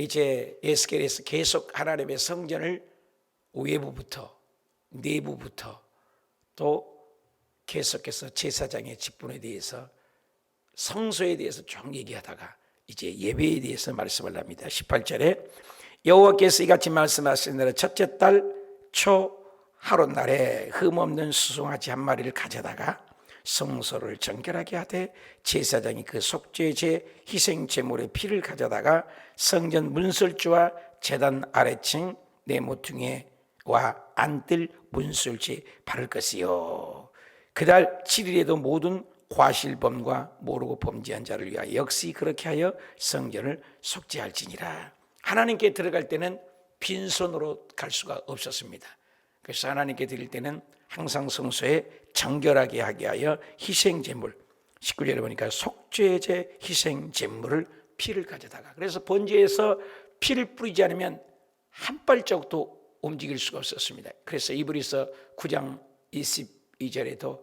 이제 에스겔에서 계속 하나님의 성전을 외부부터 내부부터 또 계속해서 제사장의 직분에 대해서 성소에 대해서 쭉 얘기하다가 이제 예배에 대해서 말씀을 합니다. 18절에 여호와께서 이같이 말씀하시느라 첫째 달 초 하루 날에 흠없는 수송아지 한 마리를 가져다가 성소를 정결하게 하되 제사장이 그 속죄 제 희생 제물의 피를 가져다가 성전 문설주와 제단 아래층 내 모퉁이와 안뜰 문설주에 바를 것이요. 그달 7일에도 모든 과실범과 모르고 범죄한 자를 위하여 역시 그렇게 하여 성전을 속죄할지니라. 하나님께 들어갈 때는 빈손으로 갈 수가 없었습니다 그래서 하나님께 드릴 때는 항상 성소에 정결하게 하게 하여 희생 제물 19절에 보니까 속죄제 희생 제물을 피를 가져다가 그래서 번제에서 피를 뿌리지 않으면 한 발짝도 움직일 수가 없었습니다. 그래서 이브리서 9장 22절에도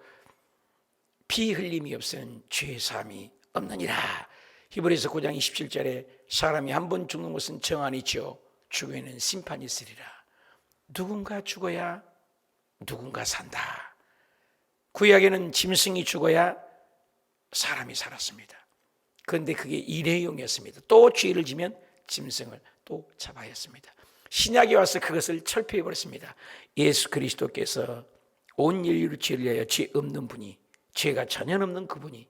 피 흘림이 없으면 죄 사함이 없느니라. 히브리서 9장 27절에 사람이 한 번 죽는 것은 정한이죠. 죽으면 심판이 있으리라. 누군가 죽어야 누군가 산다. 구약에는 짐승이 죽어야 사람이 살았습니다. 그런데 그게 일회용이었습니다. 또 죄를 지면 짐승을 또 잡아야 했습니다. 신약에 와서 그것을 철폐해 버렸습니다. 예수 그리스도께서 온 인류를 죄를 위하여 죄 없는 분이 죄가 전혀 없는 그분이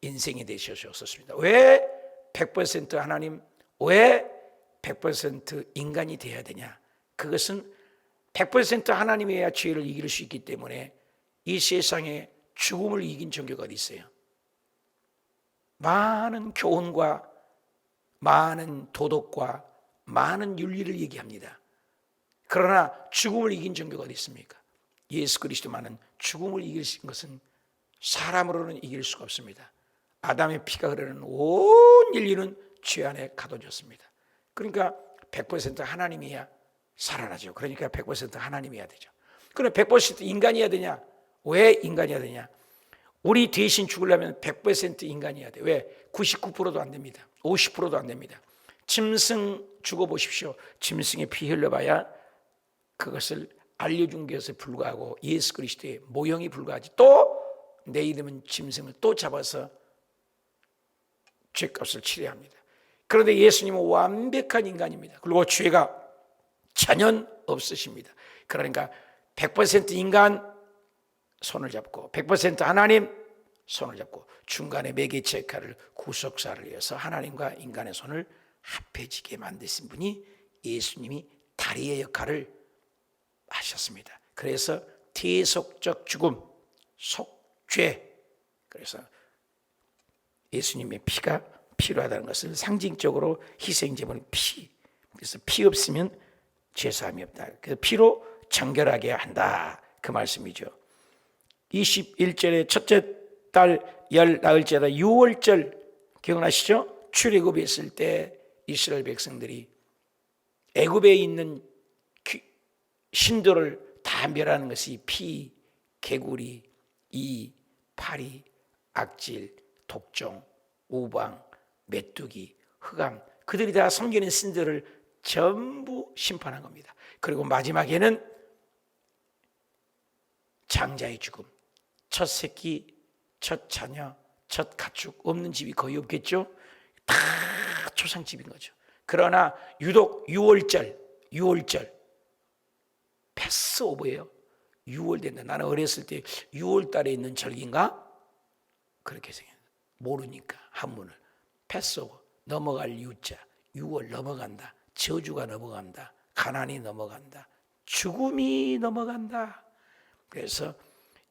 인생이 되셨었습니다. 왜 100% 하나님, 왜 100% 인간이 되어야 되냐? 그것은 100% 하나님이어야 죄를 이길 수 있기 때문에 이 세상에 죽음을 이긴 종교가 어디 있어요? 많은 교훈과 많은 도덕과 많은 윤리를 얘기합니다. 그러나 죽음을 이긴 종교가 어디 있습니까? 예수 그리스도만은 죽음을 이길 수 있는 것은 사람으로는 이길 수가 없습니다. 아담의 피가 흐르는 온 인류는 죄 안에 가둬졌습니다. 그러니까 100% 하나님이야 살아나죠. 그러니까 100% 하나님이어야 되죠. 그럼 100% 인간이어야 되냐? 왜 인간이어야 되냐? 우리 대신 죽으려면 100% 인간이어야 돼. 왜? 99%도 안 됩니다. 50%도 안 됩니다. 짐승 죽어보십시오. 짐승의 피 흘려봐야 그것을 알려준 것에 불과하고 예수 그리스도의 모형이 불과하지. 또 내 이름은 짐승을 또 잡아서 죄값을 치러야 합니다. 그런데 예수님은 완벽한 인간입니다. 그리고 죄가 전혀 없으십니다. 그러니까 100% 인간 손을 잡고 100% 하나님 손을 잡고 중간에 매개체 역할을 구속사를 위해서 하나님과 인간의 손을 합해지게 만드신 분이 예수님이 다리의 역할을 하셨습니다. 그래서 대속적 죽음, 속죄. 그래서 예수님의 피가 필요하다는 것을 상징적으로 희생제물 피. 그래서 피 없으면 죄사함이 없다. 그래서 피로 정결하게 한다. 그 말씀이죠. 21절에 첫째 달 열 나흘째다 6월절 기억나시죠? 출애굽에 있을 때 이스라엘 백성들이 애굽에 있는 신들을 다 멸하는 것이 피, 개구리, 이, 파리, 악질, 독종, 우방, 메뚜기, 흑암 그들이 다 섬기는 신들을 전부 심판한 겁니다. 그리고 마지막에는 장자의 죽음, 첫 새끼, 첫 자녀, 첫 가축 없는 집이 거의 없겠죠. 다 초상집인 거죠. 그러나 유독 6월절, 6월절 패스오버예요. 6월 된다. 나는 어렸을 때 6월 달에 있는 절기인가? 그렇게 생각해요. 모르니까 한문을 패스오버 넘어갈 유자 6월 넘어간다. 저주가 넘어간다. 가난이 넘어간다. 죽음이 넘어간다. 그래서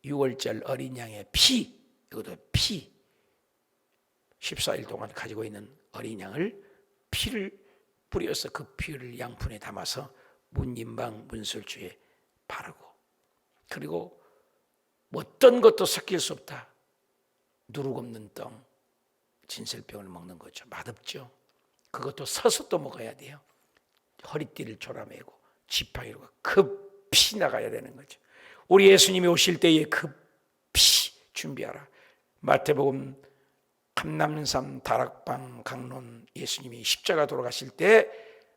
6월절 어린 양의 피, 이것도 피, 14일 동안 가지고 있는 어린 양을 피를 뿌려서 그 피를 양푼에 담아서 문인방 문설주에 바르고 그리고 어떤 것도 섞일 수 없다. 누룩 없는 떡, 진설병을 먹는 거죠. 맛없죠. 그것도 서서 또 먹어야 돼요. 허리띠를 졸아매고 지팡이로 급히 나가야 되는 거죠. 우리 예수님이 오실 때에 급히 준비하라. 마태복음 감남산 다락방 강론 예수님이 십자가 돌아가실 때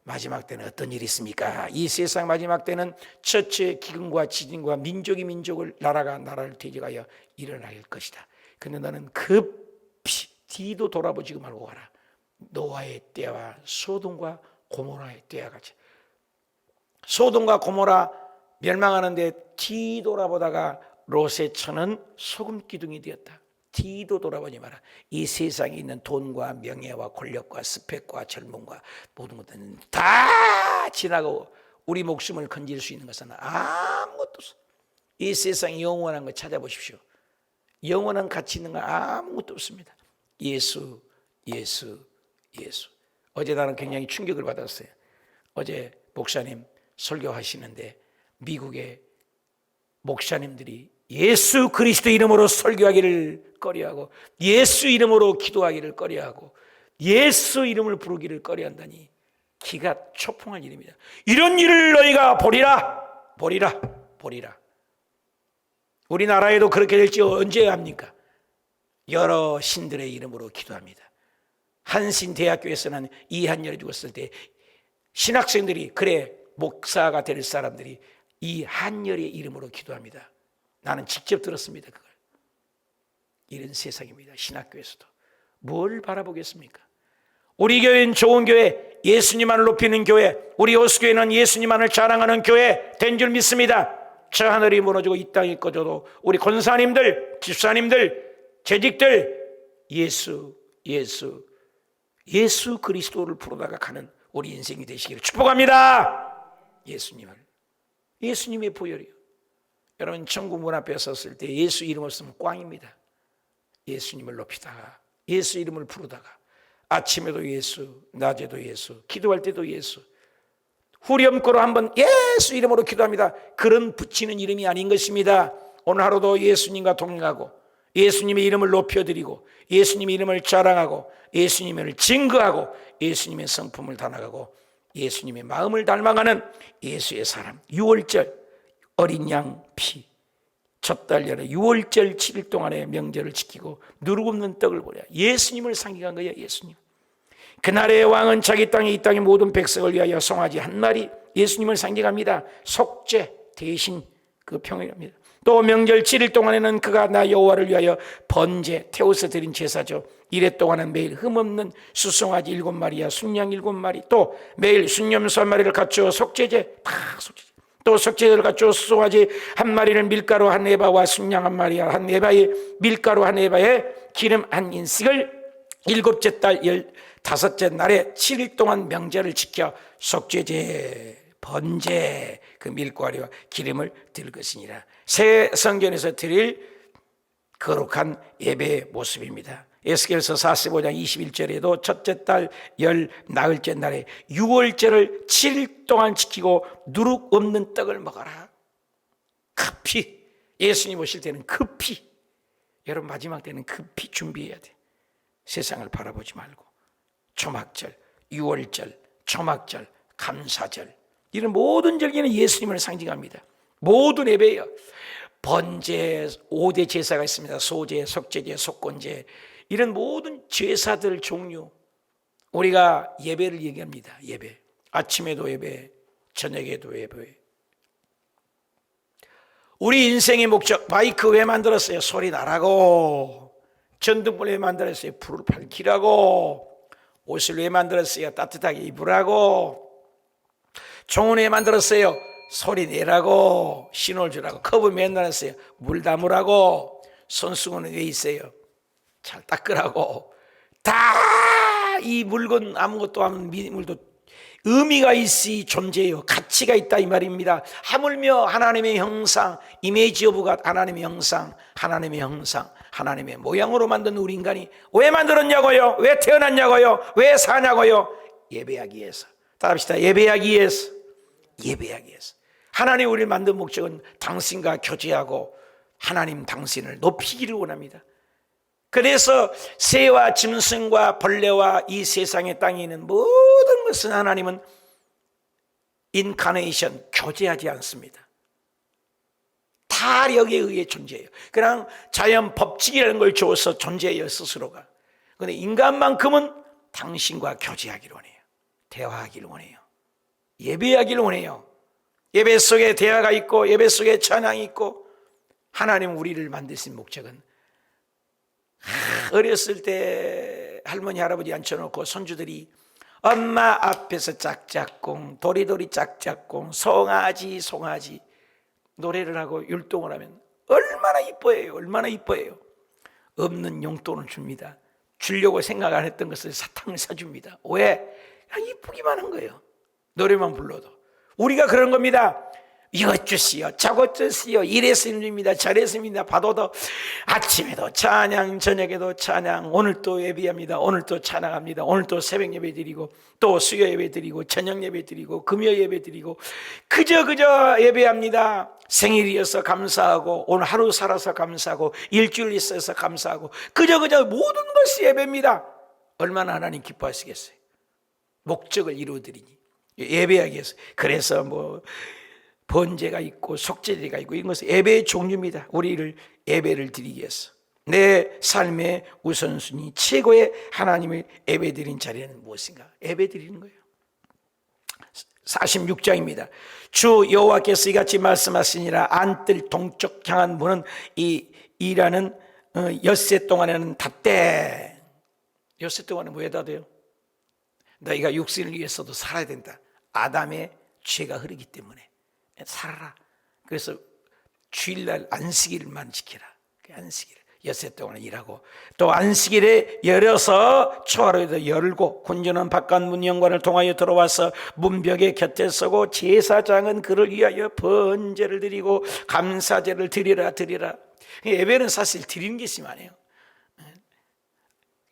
마지막 때는 어떤 일이 있습니까? 이 세상 마지막 때는 첫째 기근과 지진과 민족이 민족을 나라가 나라를 대적하여 일어날 것이다. 근데 너는 급히 뒤도 돌아보지 말고 가라. 노아의 때와 소돔과 고모라의 때와 같이 소돔과 고모라 멸망하는데 뒤돌아보다가 롯의 처는 소금 기둥이 되었다. 뒤도 돌아보지 마라. 이 세상에 있는 돈과 명예와 권력과 스펙과 젊음과 모든 것들은 다 지나고 우리 목숨을 건질 수 있는 것은 아무것도 없어. 이 세상에 영원한 거 찾아보십시오. 영원한 가치 있는 거 아무것도 없습니다. 예수, 예수, 예수. 어제 나는 굉장히 충격을 받았어요. 어제 목사님 설교하시는데 미국의 목사님들이 예수 그리스도 이름으로 설교하기를 꺼려하고 예수 이름으로 기도하기를 꺼려하고 예수 이름을 부르기를 꺼려한다니 기가 초풍할 일입니다. 이런 일을 너희가 보리라, 보리라, 보리라. 우리나라에도 그렇게 될지 언제 합니까? 여러 신들의 이름으로 기도합니다. 한신 대학교에서는 이한열이 죽었을 때 신학생들이 그래 목사가 될 사람들이 이 한열의 이름으로 기도합니다. 나는 직접 들었습니다. 그걸. 이런 세상입니다. 신학교에서도. 뭘 바라보겠습니까? 우리 교회는 좋은 교회, 예수님만을 높이는 교회, 우리 호수교회는 예수님만을 자랑하는 교회 된 줄 믿습니다. 저 하늘이 무너지고 이 땅이 꺼져도 우리 권사님들, 집사님들, 재직들 예수, 예수, 예수 그리스도를 부르다가 가는 우리 인생이 되시기를 축복합니다. 예수님을. 예수님의 보혈이요. 여러분 천국 문 앞에 섰을 때 예수 이름 없으면 꽝입니다. 예수님을 높이다가 예수 이름을 부르다가 아침에도 예수, 낮에도 예수, 기도할 때도 예수. 후렴구로 한번 예수 이름으로 기도합니다. 그런 붙이는 이름이 아닌 것입니다. 오늘 하루도 예수님과 동행하고 예수님의 이름을 높여드리고 예수님의 이름을 자랑하고 예수님을 증거하고 예수님의 성품을 다나가고 예수님의 마음을 닮아가는 예수의 사람. 6월절 어린 양 피. 첫달 열에 6월절 7일 동안의 명절을 지키고 누룩 없는 떡을 보려 예수님을 상기한 거예요 예수님 그날의 왕은 자기 땅에 이 땅의 모든 백성을 위하여 송아지 한 마리 예수님을 상기합니다 속죄 대신 그 평행합니다 또 명절 7일 동안에는 그가 나 여호와를 위하여 번제 태워서 드린 제사죠. 이래 동안은 매일 흠없는 수송아지 일곱 마리야 순양 일곱 마리 또 매일 순념소 한 마리를 갖추어 속죄제 다 속죄제. 또 석재를 갖추어 수송아지 한 마리를 밀가루 한 에바와 순양 한 마리와 한 에바에 밀가루 한 에바에 기름 한 인씩을 일곱째 달 열다섯째 날에 7일 동안 명절을 지켜 속죄제 번제 그 밀가루와 기름을 드릴 것이니라 새 성전에서 드릴 거룩한 예배의 모습입니다. 에스겔서 45장 21절에도 첫째 달 열 나흘째 날에 6월절을 7일 동안 지키고 누룩 없는 떡을 먹어라. 급히 예수님 오실 때는 급히 여러분 마지막 때는 급히 준비해야 돼. 세상을 바라보지 말고 초막절, 6월절, 초막절, 감사절 이런 모든 절기는 예수님을 상징합니다. 모든 예배예요. 번제, 5대 제사가 있습니다. 소제, 속제제, 속건제 이런 모든 제사들 종류 우리가 예배를 얘기합니다. 예배. 아침에도 예배, 저녁에도 예배. 우리 인생의 목적 바이크 왜 만들었어요? 소리 나라고. 전등불 왜 만들었어요? 불을 밝히라고. 옷을 왜 만들었어요? 따뜻하게 입으라고. 종은 왜 만들었어요? 소리 내라고. 신호를 주라고. 컵을 왜 만들었어요? 물 담으라고. 손수건은 왜 있어요? 잘 닦으라고 다 이 물건 아무것도 없는 물도 의미가 있이 존재해요. 가치가 있다 이 말입니다. 하물며 하나님의 형상, 이미지 오브가 하나님의 형상, 하나님의 형상, 하나님의 모양으로 만든 우리 인간이 왜 만들었냐고요? 왜 태어났냐고요? 왜 사냐고요? 예배하기 위해서. 따라합시다. 예배하기 위해서. 예배하기 위해서. 하나님 우리를 만든 목적은 당신과 교제하고 하나님 당신을 높이기를 원합니다. 그래서 새와 짐승과 벌레와 이 세상의 땅에 있는 모든 것은 하나님은 인카네이션 교제하지 않습니다. 타력에 의해 존재해요. 그냥 자연 법칙이라는 걸 주어서 존재해요 스스로가. 근데 인간만큼은 당신과 교제하기를 원해요. 대화하기를 원해요. 예배하기를 원해요. 예배 속에 대화가 있고 예배 속에 찬양이 있고 하나님 우리를 만드신 목적은 하, 어렸을 때 할머니 할아버지 앉혀놓고 손주들이 엄마 앞에서 짝짝꿍 도리도리 짝짝꿍 송아지 송아지 노래를 하고 율동을 하면 얼마나 이뻐해요. 얼마나 이뻐해요. 없는 용돈을 줍니다. 주려고 생각 안 했던 것을 사탕을 사줍니다. 왜? 아, 이쁘기만 한 거예요 노래만 불러도. 우리가 그런 겁니다. 이것 주시오 저것 주시오 이랬습니다 저랬습니다. 받아도 아침에도 찬양 저녁에도 찬양 오늘 또 예배합니다. 오늘 또 찬양합니다. 오늘 또 새벽 예배 드리고 또 수요 예배 드리고 저녁 예배 드리고 금요 예배 드리고 그저 그저 예배합니다. 생일이어서 감사하고 오늘 하루 살아서 감사하고 일주일 있어서 감사하고 그저 그저 모든 것이 예배입니다. 얼마나 하나님 기뻐하시겠어요? 목적을 이루어드리니 예배하기 위해서 그래서 뭐 번제가 있고 속죄제가 있고 이런 것은 예배의 종류입니다. 우리를 예배를 드리기 위해서 내 삶의 우선순위 최고의 하나님을 예배드린 자리는 무엇인가? 예배드리는 거예요. 46장입니다. 주 여호와께서 이같이 말씀하시니라 안뜰 동쪽 향한 문은 이 이라는 어, 엿새 동안에는 닫되 엿새 동안에 왜 닫아요? 너희가 육신을 위해서도 살아야 된다. 아담의 죄가 흐르기 때문에 살아라. 그래서 주일날 안식일만 지키라. 그 안식일 엿새 동안 일하고 또 안식일에 열어서 초하루에도 열고 군주는 바깥 문영관을 통하여 들어와서 문벽에 곁에 서고 제사장은 그를 위하여 번제를 드리고 감사제를 드리라 드리라. 예배는 사실 드리는 게 심하네요.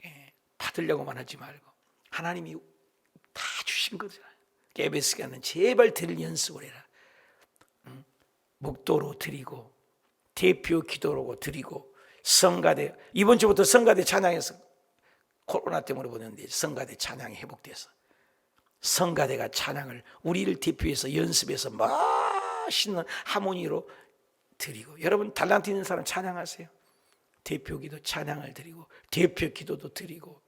예, 받으려고만 하지 말고 하나님이 다 주신 거잖아요. 예배 시간은 제발 드릴 연습을 해라. 목도로 드리고 대표 기도로 드리고 성가대 이번 주부터 성가대 찬양에서 코로나 때문에 보는데 성가대 찬양이 회복돼서 성가대가 찬양을 우리를 대표해서 연습해서 멋있는 하모니로 드리고 여러분 달란트 있는 사람 찬양하세요. 대표 기도 찬양을 드리고 대표 기도도 드리고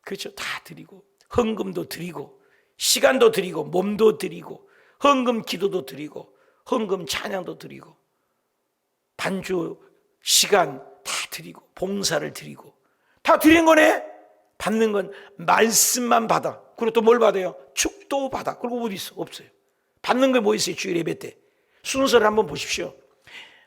그렇죠 다 드리고 헌금도 드리고 시간도 드리고 몸도 드리고 헌금 기도도 드리고 헌금 찬양도 드리고 반주 시간 다 드리고 봉사를 드리고. 다 드린 거네? 받는 건 말씀만 받아. 그리고 또 뭘 받아요? 축도 받아. 그리고 어디 있어? 없어요. 받는 게 뭐 있어요? 주일 예배 때. 순서를 한번 보십시오.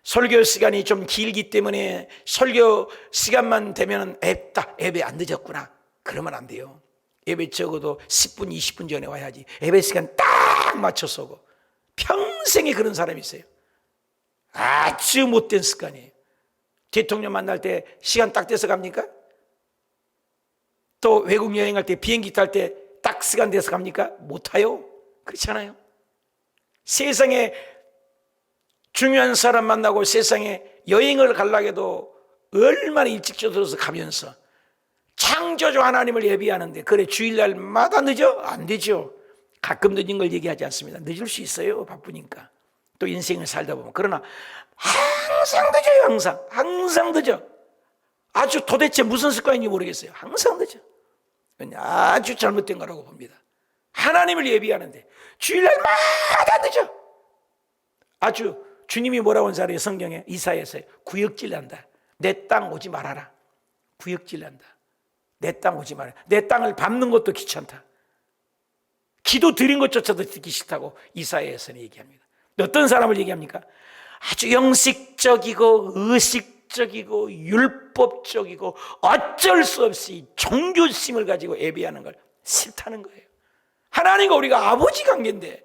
설교 시간이 좀 길기 때문에 설교 시간만 되면 앱다. 예배 안 늦었구나. 그러면 안 돼요 예배 적어도 10분 20분 전에 와야지. 예배 시간 딱 맞춰서 오고. 평생에 그런 사람이 있어요. 아주 못된 습관이에요 대통령 만날 때 시간 딱 돼서 갑니까? 또 외국 여행할 때 비행기 탈 때 딱 시간 돼서 갑니까? 못 타요. 그렇잖아요. 세상에 중요한 사람 만나고 세상에 여행을 가려고 해도 얼마나 일찍 쫓아서 가면서 창조주 하나님을 예비하는데 그래 주일날마다 늦어? 안 되죠 가끔 늦은 걸 얘기하지 않습니다. 늦을 수 있어요 바쁘니까. 또 인생을 살다 보면. 그러나 항상 늦어요 항상. 항상 늦어. 아주 도대체 무슨 습관인지 모르겠어요. 항상 늦어. 아주 잘못된 거라고 봅니다. 하나님을 예비하는데 주일날마다 늦어. 아주 주님이 뭐라고 한 자리에 성경에? 이사에서 구역질 난다. 내 땅 오지 말아라. 구역질 난다 내 땅 오지 말아라 내 땅을 밟는 것도 귀찮다 기도 드린 것조차도 듣기 싫다고 이사야에서는 얘기합니다 어떤 사람을 얘기합니까? 아주 영식적이고 의식적이고 율법적이고 어쩔 수 없이 종교심을 가지고 예배하는 걸 싫다는 거예요. 하나님과 우리가 아버지 관계인데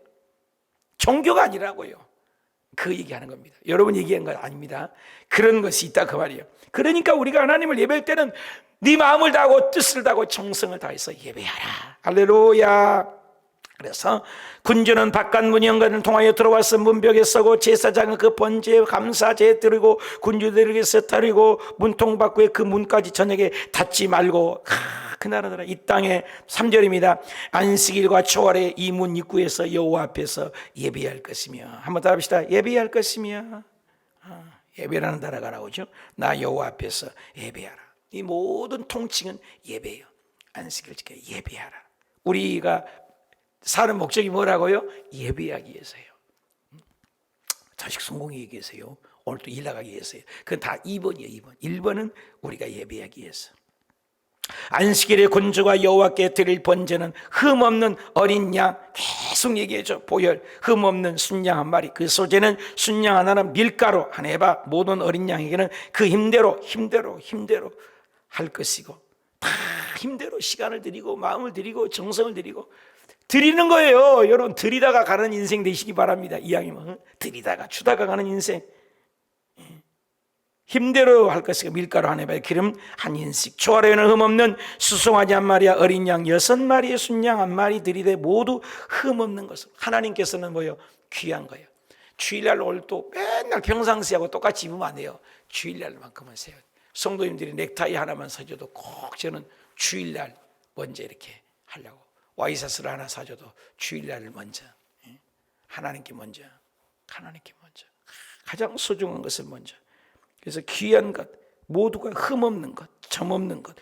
종교가 아니라고요. 그 얘기하는 겁니다. 여러분 얘기한 건 아닙니다. 그런 것이 있다 그 말이에요. 그러니까 우리가 하나님을 예배할 때는 네 마음을 다하고 뜻을 다하고 정성을 다해서 예배하라. 할렐루야. 그래서 군주는 바깥 문영관을 통하여 들어와서 문벽에 서고 제사장은 그 번제 감사제 드리고 군주들에게 세타리고 문통 밖에 그 문까지 저녁에 닫지 말고 아, 그나라더라 이 땅에 3절입니다. 안식일과 초월에 이문 입구에서 여호와 앞에서 예배할 것이며 한번 따라 합시다. 예배할 것이며. 아, 예배라는 단어가 나오죠. 나 여호와 앞에서 예배하라 이 모든 통칭은 예배예요. 안식을 지켜 예배하라. 우리가 사는 목적이 뭐라고요? 예배하기 위해서요. 자식 성공하기 위해서요. 오늘 또일 나가기 위해서요. 그건 다 2번이에요, 2번. 1번은 우리가 예배하기 위해서. 안식일의 군주가 여호와께 드릴 번제는 흠 없는 어린 양 계속 얘기해줘 보혈 흠 없는 순양 한 마리 그 소재는 순양 하나는 밀가루 한 에바 모든 어린 양에게는 그 힘대로 힘대로 힘대로 할 것이고 다 힘대로 시간을 들이고 마음을 들이고 정성을 들이고 드리는 거예요. 여러분 드리다가 가는 인생 되시기 바랍니다. 이왕이면 드리다가 주다가 가는 인생. 힘대로 할 것이고 밀가루 한 해발 기름 한 인씩. 초아래에는 흠 없는 수송아지 한 마리와 어린 양 여섯 마리의 순양 한 마리 들이되 모두 흠 없는 것을. 하나님께서는 뭐요? 귀한 거예요. 주일날 또 맨날 평상시하고 똑같이 입으면 안 돼요. 주일날만큼은 세요 성도님들이 넥타이 하나만 사줘도 꼭 저는 주일날 먼저 이렇게 하려고. 와이셔츠를 하나 사줘도 주일날을 먼저. 예? 하나님께 먼저. 하나님께 먼저. 가장 소중한 것을 먼저. 그래서 귀한 것, 모두가 흠없는 것, 점없는 것.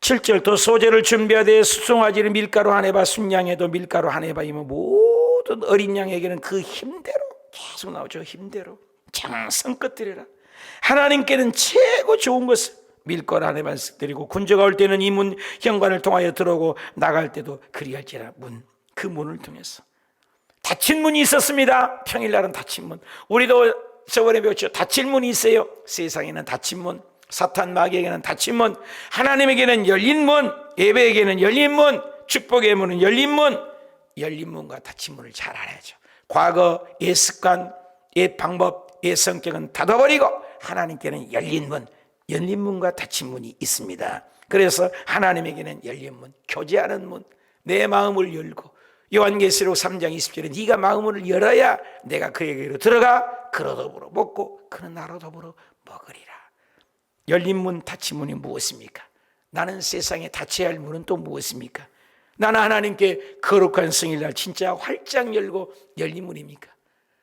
7절 또 소재를 준비하되 수송아지를 밀가루 한 해봐 순양에도 밀가루 한 해봐이면 모든 어린 양에게는 그 힘대로 계속 나오죠. 힘대로. 정성껏 드리라 하나님께는 최고 좋은 것을 밀가루 한 해만 드리고 군주가 올 때는 이 문 현관을 통하여 들어오고 나갈 때도 그리할지라 문 그 문을 통해서 닫힌 문이 있었습니다 평일날은 닫힌 문 우리도 저번에 배웠죠. 닫힌 문이 있어요. 세상에는 닫힌 문, 사탄 마귀에게는 닫힌 문, 하나님에게는 열린 문, 예배에게는 열린 문, 축복의 문은 열린 문, 열린 문과 닫힌 문을 잘 알아야죠. 과거, 옛 습관, 옛 방법, 옛 성격은 닫아버리고 하나님께는 열린 문, 열린 문과 닫힌 문이 있습니다. 그래서 하나님에게는 열린 문, 교제하는 문, 내 마음을 열고 요한계시록 3장 20절에 네가 마음을 열어야 내가 그에게로 들어가 그로 더불어 먹고 그는 나로 더불어 먹으리라. 열린 문 닫힌 문이 무엇입니까? 나는 세상에 닫혀야 할 문은 또 무엇입니까? 나는 하나님께 거룩한 성일날 진짜 활짝 열고 열린 문입니까?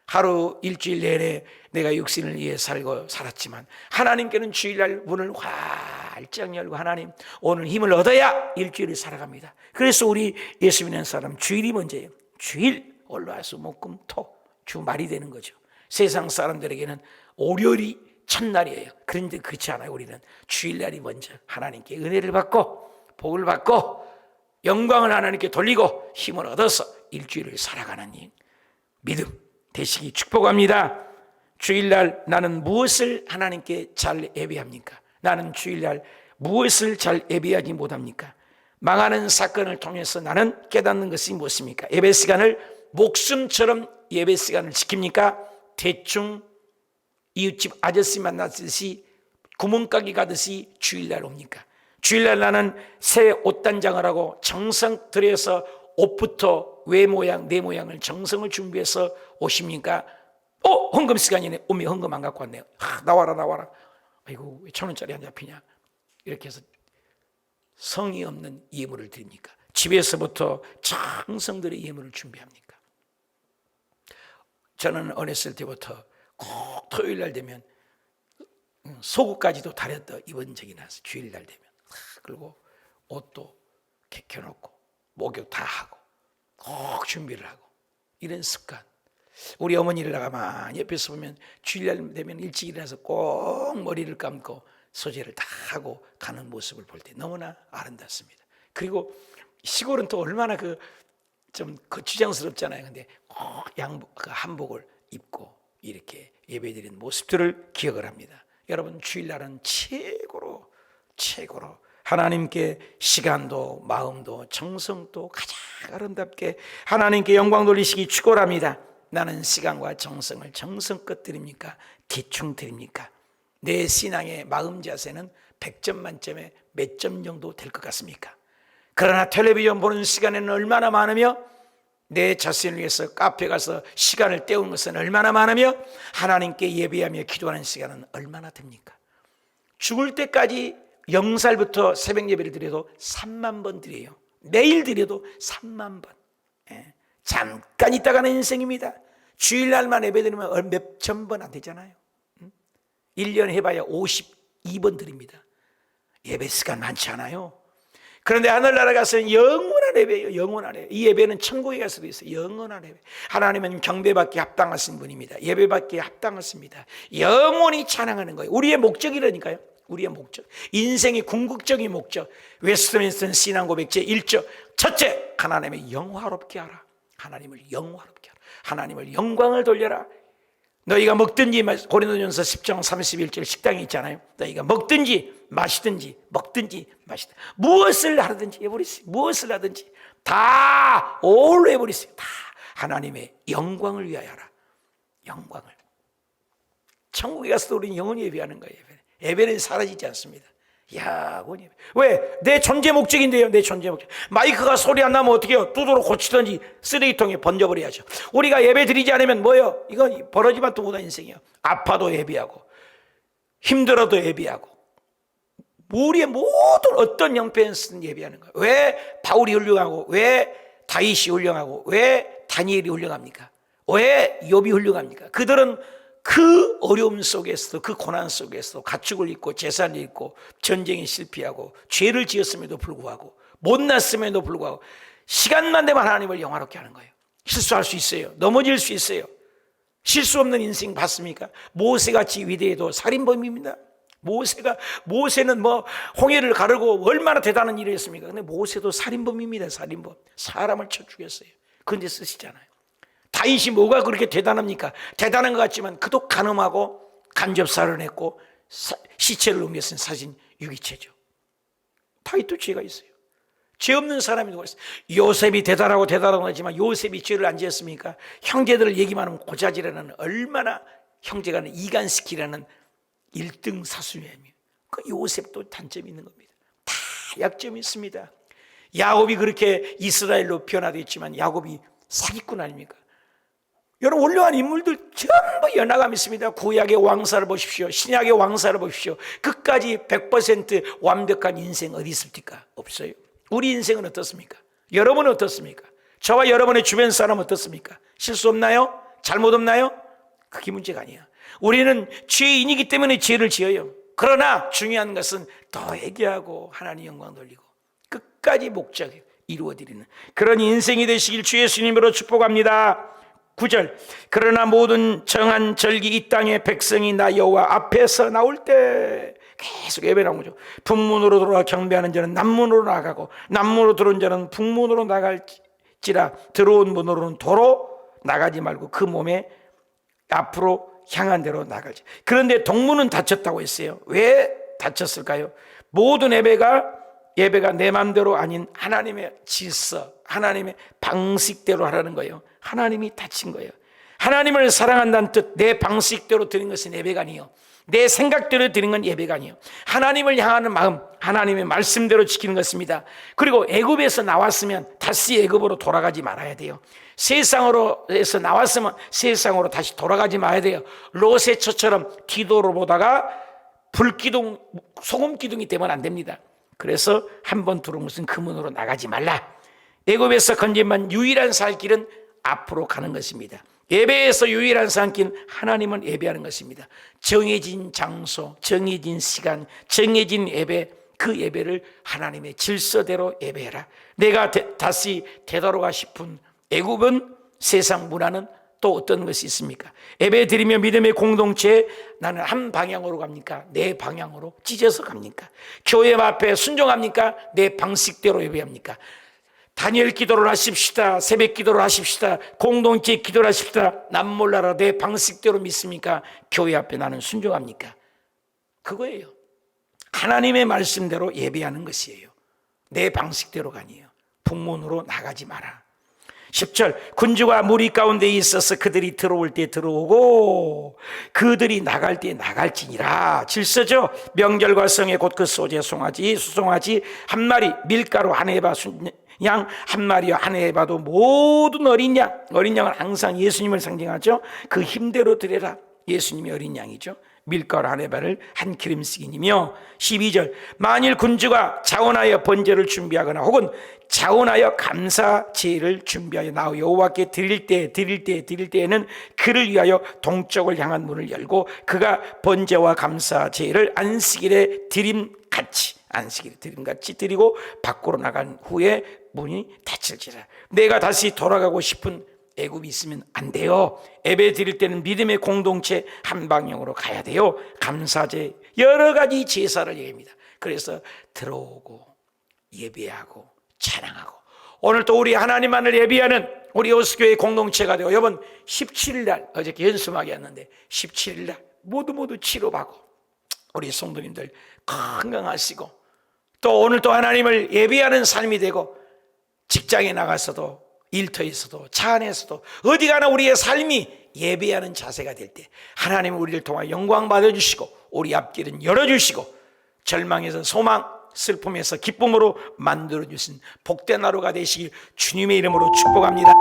하루 일주일 내내 내가 육신을 위해 살고 살았지만 하나님께는 주일날 문을 활짝 열고 하나님 오늘 힘을 얻어야 일주일을 살아갑니다. 그래서 우리 예수 믿는 사람 주일이 먼저예요. 주일 올라와서 목금 토 주말이 되는 거죠. 세상 사람들에게는 월요일이 첫날이에요. 그런데 그렇지 않아요. 우리는 주일날이 먼저 하나님께 은혜를 받고 복을 받고 영광을 하나님께 돌리고 힘을 얻어서 일주일을 살아가는 일. 믿음 되시기 축복합니다. 주일날 나는 무엇을 하나님께 잘 예배합니까? 나는 주일날 무엇을 잘 예배하지 못합니까? 망하는 사건을 통해서 나는 깨닫는 것이 무엇입니까? 예배 시간을 목숨처럼 예배 시간을 지킵니까? 대충 이웃집 아저씨 만났듯이 구멍가게 가듯이 주일날 옵니까? 주일날 나는 새 옷단장을 하고 정성 들여서 옷부터 외 모양, 내 모양을 정성을 준비해서 오십니까? 어, 헌금 시간이네. 오면 헌금 안 갖고 왔네요. 아, 나와라, 나와라. 아이고, 왜 천 원짜리 안 잡히냐? 이렇게 해서 성의 없는 예물을 드립니까? 집에서부터 정성들의 예물을 준비합니까? 저는 어렸을 때부터 꼭 토요일 날 되면 속옷까지도 다렸다 입은 적이 나서 주일 날 되면 그리고 옷도 개켜놓고 목욕 다 하고 꼭 준비를 하고 이런 습관 우리 어머니를 나가만 옆에서 보면 주일날 되면 일찍 일어나서 꼭 머리를 감고 소재를 다 하고 가는 모습을 볼 때 너무나 아름답습니다. 그리고 시골은 또 얼마나 그 좀 거추장스럽잖아요. 근데 꼭 양복, 그 한복을 입고 이렇게 예배드리는 모습들을 기억을 합니다. 여러분 주일날은 최고로 최고로 하나님께 시간도 마음도 정성도 가장 아름답게 하나님께 영광 돌리시기 축원합니다. 나는 시간과 정성을 정성껏 드립니까? 대충 드립니까? 내 신앙의 마음 자세는 100점 만점에 몇 점 정도 될 것 같습니까? 그러나 텔레비전 보는 시간에는 얼마나 많으며 내 자신을 위해서 카페 가서 시간을 때우는 것은 얼마나 많으며 하나님께 예배하며 기도하는 시간은 얼마나 됩니까? 죽을 때까지 영살부터 새벽 예배를 드려도 3만 번 드려요. 매일 드려도 3만 번. 예. 잠깐 있다가는 인생입니다. 주일날만 예배 드리면 몇 천 번 안 되잖아요. 1년 해봐야 52번 드립니다. 예배 시간 많지 않아요. 그런데 하늘나라 가서는 영원한 예배예요. 영원한 예배. 이 예배는 천국에 가서도 있어요. 영원한 예배. 하나님은 경배받기 합당하신 분입니다. 예배받기 합당하십니다. 영원히 찬양하는 거예요. 우리의 목적이라니까요. 우리의 목적. 인생의 궁극적인 목적. 웨스트민스턴 신앙 고백 제 1조. 첫째, 하나님을 영화롭게 하라. 하나님을 영화롭게 하라. 하나님을 영광을 돌려라. 너희가 먹든지 고린도전서 10장 31절 식당에 있잖아요. 너희가 먹든지 마시든지 먹든지 마시든 무엇을 하든지 해버리세요. 무엇을 하든지 다 올로 해버리세요. 다 하나님의 영광을 위하여 하라. 영광을. 천국에 가서도 우리는 영원히 예배하는 거예요. 예배는 사라지지 않습니다. 야, 원 예배. 왜? 내 존재 목적인데요. 내 존재 목적. 마이크가 소리 안 나면 어떻게 해요? 두드러 고치든지 쓰레기통에 번져버려야죠. 우리가 예배 드리지 않으면 뭐예요? 이건 벌어지만 또 못한 인생이에요. 아파도 예배하고 힘들어도 예배하고 우리의 모든 어떤 형편에서든 예배하는 거예요. 왜 바울이 훌륭하고 왜 다윗이 훌륭하고 왜 다니엘이 훌륭합니까? 왜 욥이 훌륭합니까? 그들은 그 어려움 속에서도 그 고난 속에서도 가축을 잃고 재산을 잃고 전쟁에 실패하고 죄를 지었음에도 불구하고 못났음에도 불구하고 시간만 되면 하나님을 영화롭게 하는 거예요. 실수할 수 있어요. 넘어질 수 있어요. 실수 없는 인생 봤습니까? 모세같이 위대해도 살인범입니다. 모세가 모세는 뭐 홍해를 가르고 얼마나 대단한 일을 했습니까? 근데 모세도 살인범입니다. 살인범. 사람을 쳐 죽였어요. 그런데 쓰시잖아요. 다윗이 뭐가 그렇게 대단합니까? 대단한 것 같지만 그도 간음하고 간접살을 했고 사- 시체를 옮겨 쓴 사진 유기체죠. 다윗도 죄가 있어요. 죄 없는 사람이 누가 있어요? 요셉이 대단하고 대단하고 하지만 요셉이 죄를 안 지었습니까? 형제들을 얘기만 하면 고자질하는 얼마나 형제간을 이간시키라는 1등 사수님이에요. 그 요셉도 단점이 있는 겁니다. 다 약점이 있습니다. 야곱이 그렇게 이스라엘로 변화됐지만 야곱이 사기꾼 아닙니까? 여러분 훌륭한 인물들 전부 연하감 있습니다. 구약의 왕사를 보십시오. 신약의 왕사를 보십시오. 끝까지 100% 완벽한 인생 어디 있습니까? 없어요. 우리 인생은 어떻습니까? 여러분은 어떻습니까? 저와 여러분의 주변 사람 어떻습니까? 실수 없나요? 잘못 없나요? 그게 문제가 아니야. 우리는 죄인이기 때문에 죄를 지어요. 그러나 중요한 것은 더 회개하고 하나님 영광 돌리고 끝까지 목적 이루어드리는 그런 인생이 되시길 주 예수님으로 축복합니다. 9절 그러나 모든 정한 절기 이 땅의 백성이 나 여호와 앞에서 나올 때 계속 예배 나온 거죠. 북문으로 들어와 경배하는 자는 남문으로 나가고 남문으로 들어온 자는 북문으로 나갈지라 들어온 문으로는 도로 나가지 말고 그 몸에 앞으로 향한 대로 나갈지. 그런데 동문은 닫혔다고 했어요. 왜 닫혔을까요? 모든 예배가 예배가 내 마음대로 아닌 하나님의 질서, 하나님의 방식대로 하라는 거예요. 하나님이 닫힌 거예요. 하나님을 사랑한다는 뜻, 내 방식대로 드리는 것은 예배가 아니에요. 내 생각대로 드리는 건 예배가 아니에요. 하나님을 향하는 마음, 하나님의 말씀대로 지키는 것입니다. 그리고 애굽에서 나왔으면 다시 애굽으로 돌아가지 말아야 돼요. 세상으로에서 나왔으면 세상으로 다시 돌아가지 말아야 돼요. 롯의 처처럼 기도로 보다가 불기둥, 소금 기둥이 되면 안 됩니다. 그래서 한 번 들어온 것은 그 문으로 나가지 말라. 애굽에서 건진만 유일한 살 길은 앞으로 가는 것입니다. 예배에서 유일한 산길 하나님은 예배하는 것입니다. 정해진 장소, 정해진 시간, 정해진 예배 그 예배를 하나님의 질서대로 예배해라. 내가 대, 다시 되돌아가 싶은 애굽은 세상 문화는 또 어떤 것이 있습니까? 예배 드리며 믿음의 공동체 나는 한 방향으로 갑니까? 내 방향으로 찢어서 갑니까? 교회 앞에 순종합니까? 내 방식대로 예배합니까? 다니엘 기도를 하십시다. 새벽 기도를 하십시다. 공동체 기도를 하십시다. 남 몰라라 내 방식대로 믿습니까? 교회 앞에 나는 순종합니까? 그거예요. 하나님의 말씀대로 예배하는 것이에요. 내 방식대로가 아니에요. 북문으로 나가지 마라. 10절 군주가 무리 가운데 있어서 그들이 들어올 때 들어오고 그들이 나갈 때 나갈지니라 질서죠 명절과 성에 곧 그 소재 송아지 수송아지 한 마리 밀가루 한 해바 양 한 마리와 한 해봐도 모든 어린 양 어린 양은 항상 예수님을 상징하죠. 그 힘대로 드려라. 예수님이 어린 양이죠. 밀가루 한 해바를 한 기름씩이니며 12절 만일 군주가 자원하여 번제를 준비하거나 혹은 자원하여 감사 제를 준비하여 나 여호와께 드릴 때 드릴 때 드릴 때에는 그를 위하여 동쪽을 향한 문을 열고 그가 번제와 감사 제를 안식일에 드림 같이 안식일에 드림 같이 드리고 밖으로 나간 후에 문이 닫힐지라 내가 다시 돌아가고 싶은 애굽이 있으면 안 돼요. 예배 드릴 때는 믿음의 공동체 한 방향으로 가야 돼요. 감사제 여러 가지 제사를 얘기합니다. 그래서 들어오고 예배하고 찬양하고 오늘 또 우리 하나님만을 예배하는 우리 호수교회 공동체가 되고 여러분 17일 날 어저께 연수막이 왔는데 17일 날 모두 모두 치료받고 우리 성도님들 건강하시고 또 오늘 또 하나님을 예배하는 삶이 되고 직장에 나가서도 일터에서도 차 안에서도 어디 가나 우리의 삶이 예배하는 자세가 될 때 하나님은 우리를 통하 영광 받아 주시고 우리 앞길은 열어 주시고 절망에서 소망 슬픔에서 기쁨으로 만들어 주신 복된 하루가 되시길 주님의 이름으로 축복합니다